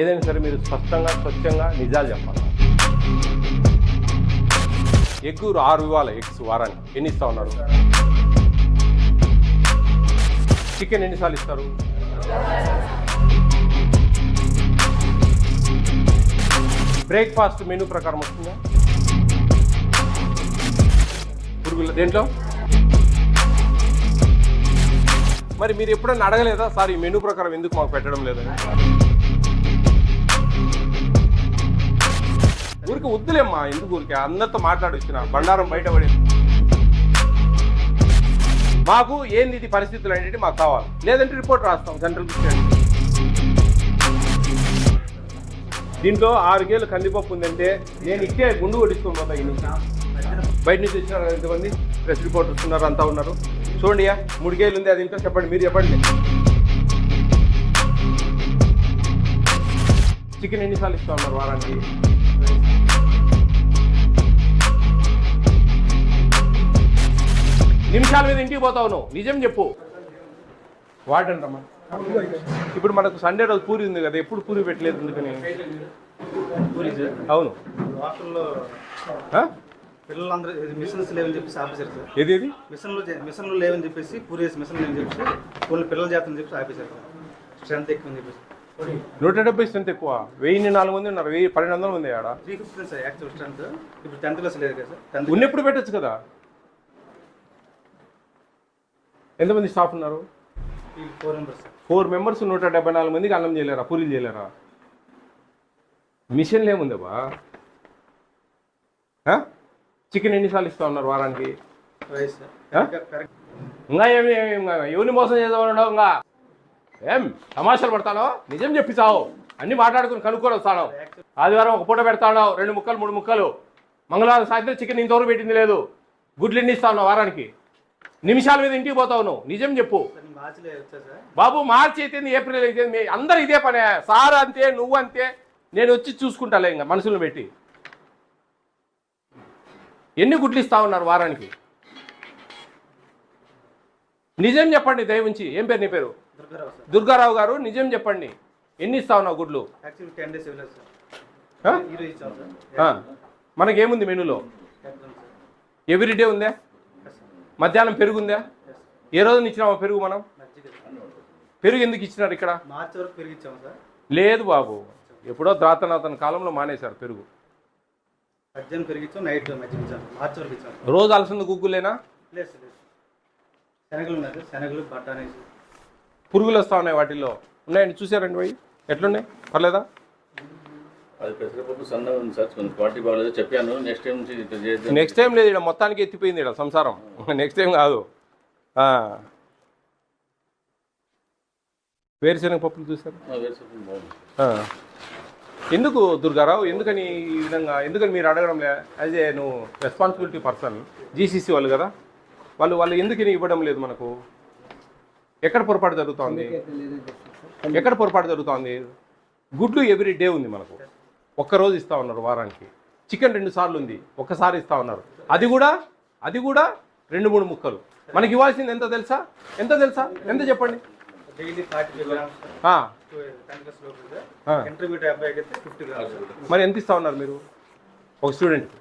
ఏదైనా సరే మీరు స్పష్టంగా స్వచ్ఛంగా నిజాలు చెప్పాలి. ఎగ్గు ఆరు ఇవ్వాలి ఎగ్స్ వారానికి. ఎన్ని ఇస్తా ఉన్నారు చికెన్ ఎన్నిసార్లు ఇస్తారు? బ్రేక్ఫాస్ట్ మెనూ ప్రకారం వస్తుందా? పురుగుల దేంట్లో? మరి మీరు ఎప్పుడైనా అడగలేదా? సార్ ఈ మెనూ ప్రకారం ఎందుకు మాకు పెట్టడం లేదని? ఊరికి వద్దులేమ్మా? ఎందుకు ఊరికి? అందరితో మాట్లాడొచ్చిన బండారం బయటపడి మాకు ఏంది ఇది పరిస్థితులు అనేది మాకు కావాలి. లేదంటే రిపోర్ట్ రాస్తాం సెంట్రల్ గవర్నమెంట్ దీంట్లో ఆరు గేలు కందిపప్పు ఉందంటే నేను ఇచ్చే గుండు కొట్టించుకొని పోతా ఈ బయట నుంచి వచ్చినారు ఎంతమంది? ప్రెస్ రిపోర్టర్స్ ఉన్నారు అంతా ఉన్నారు. చూడండి మూడు గేలు ఉంది అది ఇంకా చెప్పండి మీరు చెప్పండి. చికెన్ ఎన్నిసార్లు ఇస్తా ఉన్నారు వారానికి? నిమిషాల మీద ఇంటికి పోతావు నువ్వు. నిజం చెప్పు. వాడండి రమ్మా ఇప్పుడు మనకు సండే రోజు పూరి ఉంది కదా ఎప్పుడు పూరి పెట్టలేదు ఎందుకని? అవును? పిల్లలందరూ మిషన్స్ లేవని చెప్పేసి ఆపేశారు సార్. ఏది ఏది? మిషన్లు మిషన్లు లేవని చెప్పేసి పూరి వేసి లేవని చెప్పేసి కొన్ని పిల్లల చేతని చెప్పేసి ఆపేశారు సార్. స్ట్రెంత్ ఎక్కువ అని చెప్పేసి. నూట డెబ్బై స్ట్రెంత్ ఎక్కువ. వెయ్యి నాలుగు మంది ఉన్నారు వెయ్యి పన్నెండు వందలు ఉంది ఆడ. Three fifty sir actual strength. ఇప్పుడు టెన్త్ క్లాస్ లేదు కదా సార్. ఉన్నప్పుడు పెట్టచ్చు కదా. ఎంతమంది స్టాఫ్ ఉన్నారు? ఫోర్ మెంబర్స్ ఫోర్ మెంబర్స్ నూట డెబ్బై నాలుగు మందికి అన్నం చేయలేరా? పూరీలు చేయలేరా? మిషన్లు ఏముందబ్బా చికెన్ ఎన్నిసార్లు ఇస్తా ఉన్నారు వారానికి? ఇంకా ఏమి ఎవరిని మోసం చేద్దామన్నావు ఇంకా? ఏం తమాషాలు పడతానో? నిజం చెప్పిస్తావు అన్ని మాట్లాడుకుని కనుక్కొని వస్తాను ఆదివారం ఒక పూట పెడతాను రెండు ముక్కలు మూడు ముక్కలు. మంగళవారం సాయంత్రం చికెన్ ఇంతవరకు పెట్టింది లేదు. గుడ్లు ఎన్ని ఇస్తా ఉన్నావు వారానికి? నిమిషాల మీద ఇంటికి పోతావు నువ్వు. నిజం చెప్పు. బాబు మార్చి అయితేంది ఏప్రిల్ అయితే అందరు ఇదే పనే. సార్ అంతే నువ్వు అంతే. నేను వచ్చి చూసుకుంటాలే ఇంకా మనుషులను పెట్టి. ఎన్ని గుడ్లు ఇస్తా ఉన్నారు వారానికి? నిజం చెప్పండి దయవుంచి ఏం పేరు నీ పేరు? దుర్గారావు గారు నిజం చెప్పండి. ఎన్ని ఇస్తా ఉన్నావు గుడ్లు. మనకేముంది మెనూలో? Exam sir. ఎవ్రీ డే ఉందా? మధ్యాహ్నం పెరుగు ఉందా ఎస్ ఏ రోజున ఇచ్చినామా పెరుగు మనం? పెరుగు ఎందుకు ఇచ్చినారు ఇక్కడ? మార్చి వరకు పెరిగిచ్చాము సార్. లేదు బాబు. ఎప్పుడో ద్రాతనాతన కాలంలో మానేశారు పెరుగు. నైట్ మార్చి వరకు రోజు అలసింది గుగ్గులేనా శనగలు ఉన్నాయి శనగలు పురుగులు వస్తా ఉన్నాయి వాటిల్లో. ఉన్నాయండి చూసారండి పోయి? ఎట్లున్నాయి? పర్లేదా? అది పెసరపప్పు సన్నగా ఉంది సార్ కొంచెం క్వాలిటీ బాగాలేదు. చెప్పాను నెక్స్ట్ టైం నుంచి నెక్స్ట్ టైం లేదు ఇక్కడ మొత్తానికి ఎత్తిపోయింది ఇక్కడ సంసారం. నెక్స్ట్ టైం కాదు. ఆ. వేరుశనగ పప్పులు చూసారు. ఎందుకు దుర్గారావు? ఎందుకని ఈ విధంగా ఎందుకని మీరు అడగడం లే యాజ్ ఏ నువ్వు రెస్పాన్సిబిలిటీ పర్సన్ జీసీసీ వాళ్ళు కదా? వాళ్ళు వాళ్ళు ఎందుకని ఇవ్వడం లేదు మనకు? ఎక్కడ పొరపాటు జరుగుతోంది? ఎక్కడ పొరపాటు జరుగుతోంది? గుడ్లు ఎవ్రీ డే ఉంది మనకు. ఒక్కరోజు ఇస్తా ఉన్నారు వారానికి. చికెన్ రెండు సార్లు ఉంది ఒక్కసారి ఇస్తా ఉన్నారు. అది కూడా అది కూడా రెండు మూడు ముక్కలు. మనకి ఇవ్వాల్సింది ఎంత తెలుసా? ఎంత తెలుసా? ఎంత చెప్పండి? మరి ఎంత ఇస్తా ఉన్నారు మీరు? ఒక స్టూడెంట్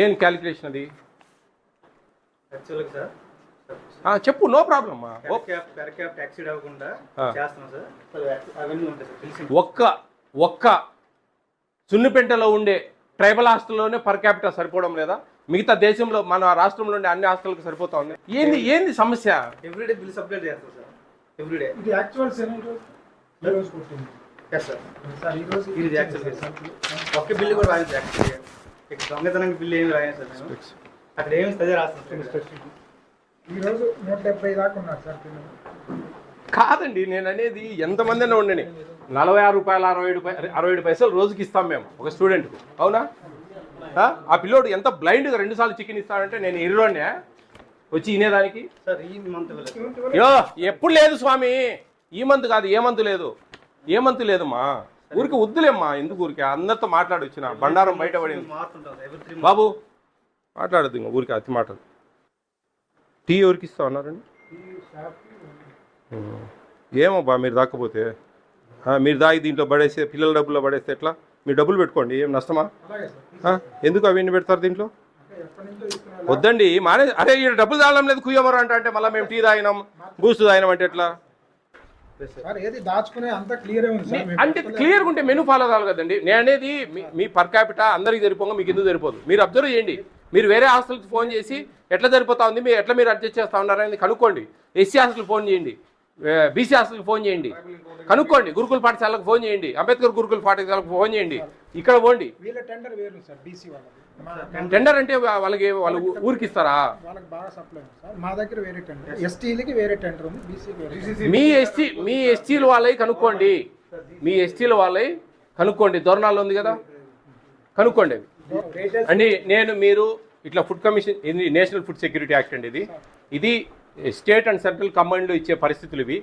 ఏం క్యాలిక్యులేషన్ అది? చెప్పు no problem per cap per cap exceed అవ్వకుండా ఆ. చేస్తున్నాం సార్. సో అవన్నీ ఉంటాయి సార్ తెలిసి ఒక్క ఒక్క సున్నిపెంటలో ఉండే ట్రైబల్ హాస్టల్లోనే పర్ క్యాపిటల్ సరిపోవడం లేదా? మిగతా దేశంలో మన రాష్ట్రంలో ఉండే అన్ని హాస్టల్కి సరిపోతా ఉంది. ఏంది ఏంది సమస్య? ఎవ్రీడే బిల్స్ అప్డేట్ చేస్తాం సార్. ఎవ్రీడే ఇది యాక్చువల్ ఒక్క బిల్లు కూడా ఇక దొంగతనానికి బిల్లు ఏమి రాయను సార్ అక్కడ ఏమి అదే రాస్తాను సార్ ఈ రోజు నూట డెబ్బై దాకా ఉన్నారు సార్ పిల్లలు. కాదండి నేను అనేది ఎంతమంది ఉండని నలభై ఆరు రూపాయలు అరవై ఏడు అరవై ఏడు పైసలు రోజుకి ఇస్తాం మేము ఒక స్టూడెంట్కు అవునా? ఆ? పిల్లోడు ఎంత బ్లైండ్గా రెండు సార్లు చికెన్ ఇస్తాడంటే నేను ఇరులోనే వచ్చి వినేదానికి సార్ ఈ మంత్ ఇవ్వలేదు యో ఎప్పుడు లేదు స్వామి. ఈ మంత్ కాదు ఏ మంత్ లేదు. ఏ మంత్ లేదమ్మా. ఊరికి వద్దులేమ్మా ఎందుకు ఊరికి? అందరితో మాట్లాడొచ్చిన బండారం బయటపడింది బాబు మాట్లాడద్దు ఇంకా ఊరికి అతి మాటలు టీ ఎవరికి ఇస్తా ఉన్నారండి. ఏమో బా మీరు దాక్కపోతే? ఆ, మీరు దాగి దీంట్లో పడేస్తే పిల్లల డబ్బుల్లో పడేస్తే ఎట్లా? మీరు డబ్బులు పెట్టుకోండి ఏం నష్టమా? ఎందుకు అవన్నీ పెడతారు దీంట్లో? వద్దండి మానే అరే ఈ డబ్బులు తాగడం లేదు కుయ్యమరు అంటే అంటే మళ్ళీ మేము టీ తాగినాం బూస్ట్ తాగినాం అంటే ఎట్లా? క్లియర్ అంటే క్లియర్గా ఉంటే మెనూ ఫాలో కావాలి కదండి. నేను అనేది మీ- మీ పర్ క్యాపిటా అందరికి సరిపోగా మీకు ఎందుకు సరిపోదు? మీరు అబ్జర్వ్ చేయండి. మీరు వేరే హాస్టల్కి ఫోన్ చేసి ఎట్లా సరిపోతా ఉంది మీరు ఎట్లా మీరు అడ్జస్ట్ చేస్తా ఉన్నారని కనుక్కోండి. ఎస్సీ హాస్టల్కి ఫోన్ చేయండి. బీసీ హాస్టల్కి ఫోన్ చేయండి. కనుక్కోండి. గురుకుల పాఠశాలకు ఫోన్ చేయండి. అంబేద్కర్ గురుకుల పాఠశాలకు ఫోన్ చేయండి. ఇక్కడ పోండి. వీళ్ళ టెండర్ వేరు సార్ బీసీ వాళ్ళది. మా- టెండర్ అంటే వాళ్ళకి వాళ్ళు ఊరికి ఇస్తారా వాళ్ళకి బాగా సప్లై ఉంది సార్. మా దగ్గర వేరే టెండర్ ఎస్టీలకి వేరే టెండర్ ఉంది బీసీకి వేరే tender. మీ ఎస్టీ మీ ఎస్టీల వాళ్ళవి కనుక్కోండి. మీ ఎస్టీల వాళ్ళవి కనుక్కోండి. దోరణాలు ఉంది కదా? కనుక్కోండి అవి. అండి నేను మీరు ఇట్లా ఫుడ్ కమిషన్ ఇది నేషనల్ ఫుడ్ సెక్యూరిటీ యాక్ట్ అండి ఇది. ఇది స్టేట్ అండ్ సెంట్రల్ కమాండ్లో ఇచ్చే పరిస్థితులు ఇవి.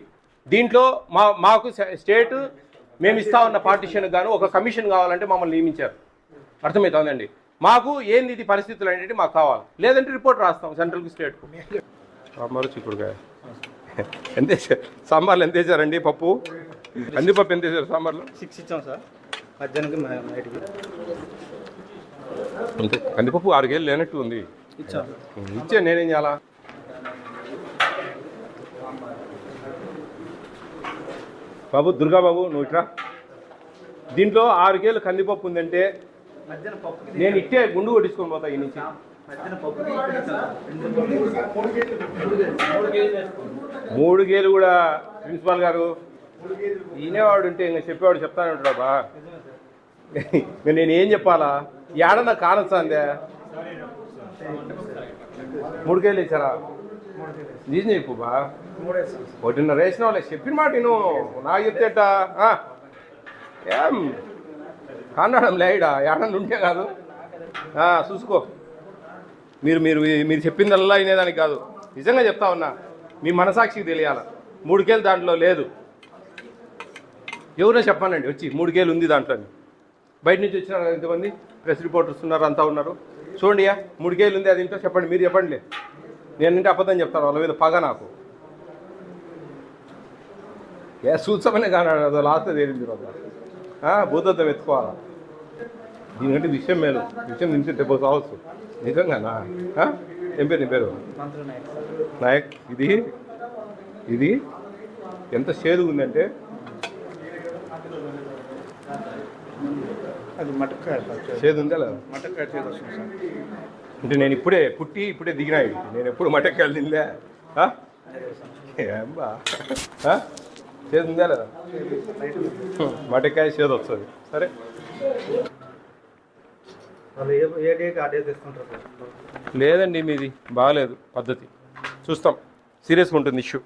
దీంట్లో మా మాకు స్టేట్ మేము ఇస్తా ఉన్న పార్టీషన్ గాను ఒక కమిషన్ కావాలంటే మమ్మల్ని నియమించారు. అర్థమవుతుందండి మాకు ఏంది ఇది పరిస్థితులు అనేది మాకు కావాలి. లేదంటే రిపోర్ట్ రాస్తాం సెంట్రల్కి స్టేట్కు. సాంబారు చిక్కుడుకాయ. ఎంత వేసారు సాంబార్లు ఎంత వేసారండి పప్పు? కందిపప్పు ఎంత వేసారు సాంబార్లో? సిక్స్ ఇచ్చాం సార్. మధ్యాహ్నం అంతే. కందిపప్పు ఆరు కేలు లేనట్టు ఉంది. ఇచ్చాం. నేనేం చేయాలా? బాబు దుర్గా బాబు నువ్వు ఇట్రా. దీంట్లో ఆరు కేలు కందిపప్పు ఉందంటే నేను ఇట్టే గుండు కొట్టించుకొని పోతా ఈ నుంచి. మూడు గేలు కూడా ప్రిన్సిపాల్ గారు ఈయనేవాడు ఉంటే ఇంకా చెప్పేవాడు చెప్తానే ఉంటాడు బా నేను ఏం చెప్పాలా? ఏడన్నా కానొస్తాందే మూడు కేలు ఇచ్చారా? నిజం చెప్పు బా. ఒకటిన్నర వేసిన వాళ్ళే. చెప్పిన మాట నేను నాకు చెప్తేట ఏం? కన్నడం లేడా ఏడన్నా ఉంటే కాదు. చూసుకో. మీరు మీరు మీరు చెప్పిందల్లా వినేదానికి కాదు. నిజంగా చెప్తా ఉన్నా. మీ మనసాక్షికి తెలియాల. మూడు కేలు దాంట్లో లేదు. ఎవరో చెప్పానండి వచ్చి మూడు కేలు ఉంది దాంట్లో బయట నుంచి వచ్చినారు ఎంతమంది ఇంతమంది? ప్రెస్ రిపోర్టర్స్ ఉన్నారు అంతా ఉన్నారు. చూడండి యా మూడు కేలు ఉంది అది ఇంట్లో చెప్పండి మీరు చెప్పండి నేనంటే అబద్ధం చెప్తాను వాళ్ళ మీద పగ నాకు. ఏ సూత్సమనే కానీ అది లాస్ట్ తేలింది రోజు భూతత్వం ఎత్తుకోవాలా? దీనికంటే విషయం మేలు విషయం నుంచి డెబ్బై కావచ్చు. నిజంగానా? ఏం పేరు నీ పేరు? నాయక్. ఇది ఇది ఎంత చేదు ఉందంటే అది మటక్కాయ సార్ చేదు ఉందా లేదా మటక్కాయ చేసి వస్తుంది సార్. అంటే నేను ఇప్పుడే పుట్టి ఇప్పుడే దిగినా. నేను ఎప్పుడు మటక్కాయలు తినలే. ఆ? ఏం బా ఆ? చేదు ఉందా లేదా? హ్మ్, మటక్కాయ చేదు వస్తుంది. సార్. లేదండి మీది బాగాలేదు పద్ధతి. చూస్తాం. సీరియస్గా ఉంటుంది ఇష్యూ.